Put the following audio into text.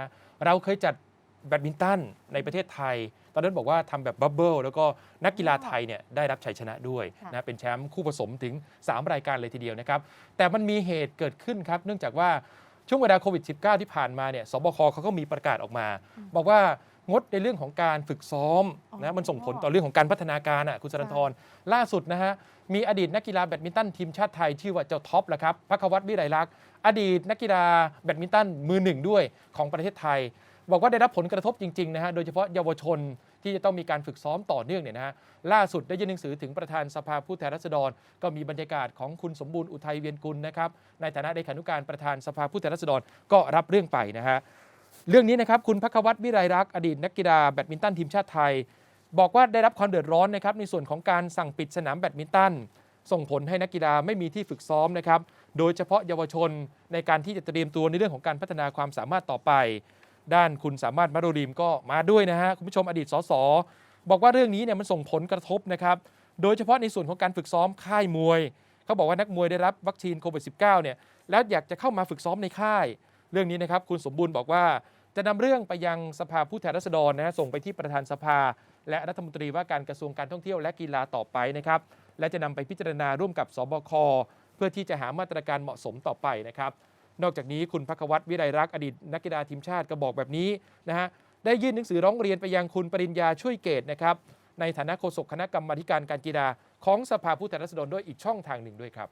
นะเราเคยจัดแบดมินตันในประเทศไทย ตอนนั้นบอกว่าทำแบบบับเบิลแล้วก็นักกีฬาไทยเนี่ยได้รับชัยชนะด้วยค่ะนะเป็นแชมป์คู่ผสมถึง 3 รายการเลยทีเดียวนะครับ แต่มันมีเหตุเกิดขึ้นครับ เนื่องจากว่าช่วงเวลาโควิด -19 ที่ผ่านมาเนี่ยสบคเขาก็มีประกาศออกมา บอกว่า งดในเรื่องของการฝึกซ้อมอ๋อนะมันส่งผลต่อเรื่องของการพัฒนาการอะคุณสรันทรล่าสุดนะฮะมีอดีตนักกีฬาแบดมินตันทีมชาติไทยชื่อว่าเจ้าท็อปแหละครับพักวัตรวิไลลักษณ์อดีตนักกีฬาแบดมินตันมือหนึ่งด้วยของประเทศไทย บอกว่าได้รับผลกระทบจริงๆนะฮะโดยเฉพาะเยาวชนที่จะต้องมีการฝึกซ้อมต่อเนื่องเนี่ยนะฮะล่าสุดได้ยื่นหนังสือถึงประธานสภาผู้แทนราษฎร ก็มีบรรยากาศของคุณสมบูรณ์อุทัยเวียนกุลนะครับในฐานะเลขานุการประธานสภาผู้แทนราษฎรก็รับเรื่องไปนะฮะ เรื่องนี้นะครับคุณพักวัตรวิไลรักอดีตนักกีฬาแบดมินตันทีมชาติไทย บอกว่าได้รับความเดือดร้อนนะครับในส่วนของการสั่งปิดสนามแบดมินตันส่งผลให้นักกีฬาไม่มีที่ฝึกซ้อมนะครับโดยเฉพาะเยาวชนในการที่จะเตรียมตัวในเรื่องของการพัฒนาความสามารถต่อไป ด้านคุณสามารถมารุริมก็มาด้วยนะฮะคุณผู้ชมอดีตสสบอกว่าเรื่องนี้เนี่ยมันส่งผลกระทบนะครับโดยเฉพาะในส่วนของการฝึกซ้อมค่ายมวย เขาบอกว่านักมวยได้รับวัคซีนโควิด -19 เนี่ยแล้วอยากจะเข้ามาฝึกซ้อมในค่าย เรื่องนี้นะครับคุณสมบูรณ์บอกว่า จะนำเรื่องไปยังสภาผู้แทนราษฎรนะฮะส่งไปที่ประธานสภา และรัฐมนตรีว่าการกระทรวงการท่องเที่ยวและกีฬาต่อไปนะครับ และจะนำไปพิจารณาร่วมกับสบคเพื่อที่จะหามาตรการเหมาะสมต่อไปนะครับ นอกจากนี้คุณพักวัตรวิไลรักษ์อดีตนักกีฬาทีมชาติก็บอกแบบนี้นะฮะได้ยื่นหนังสือร้องเรียนไปยังคุณปริญญาช่วยเกตนะครับในฐานะโฆษกคณะกรรมาการการกีฬาของสภาผู้แทนราษฎรด้วยอีกช่องทางหนึ่งด้วยครับ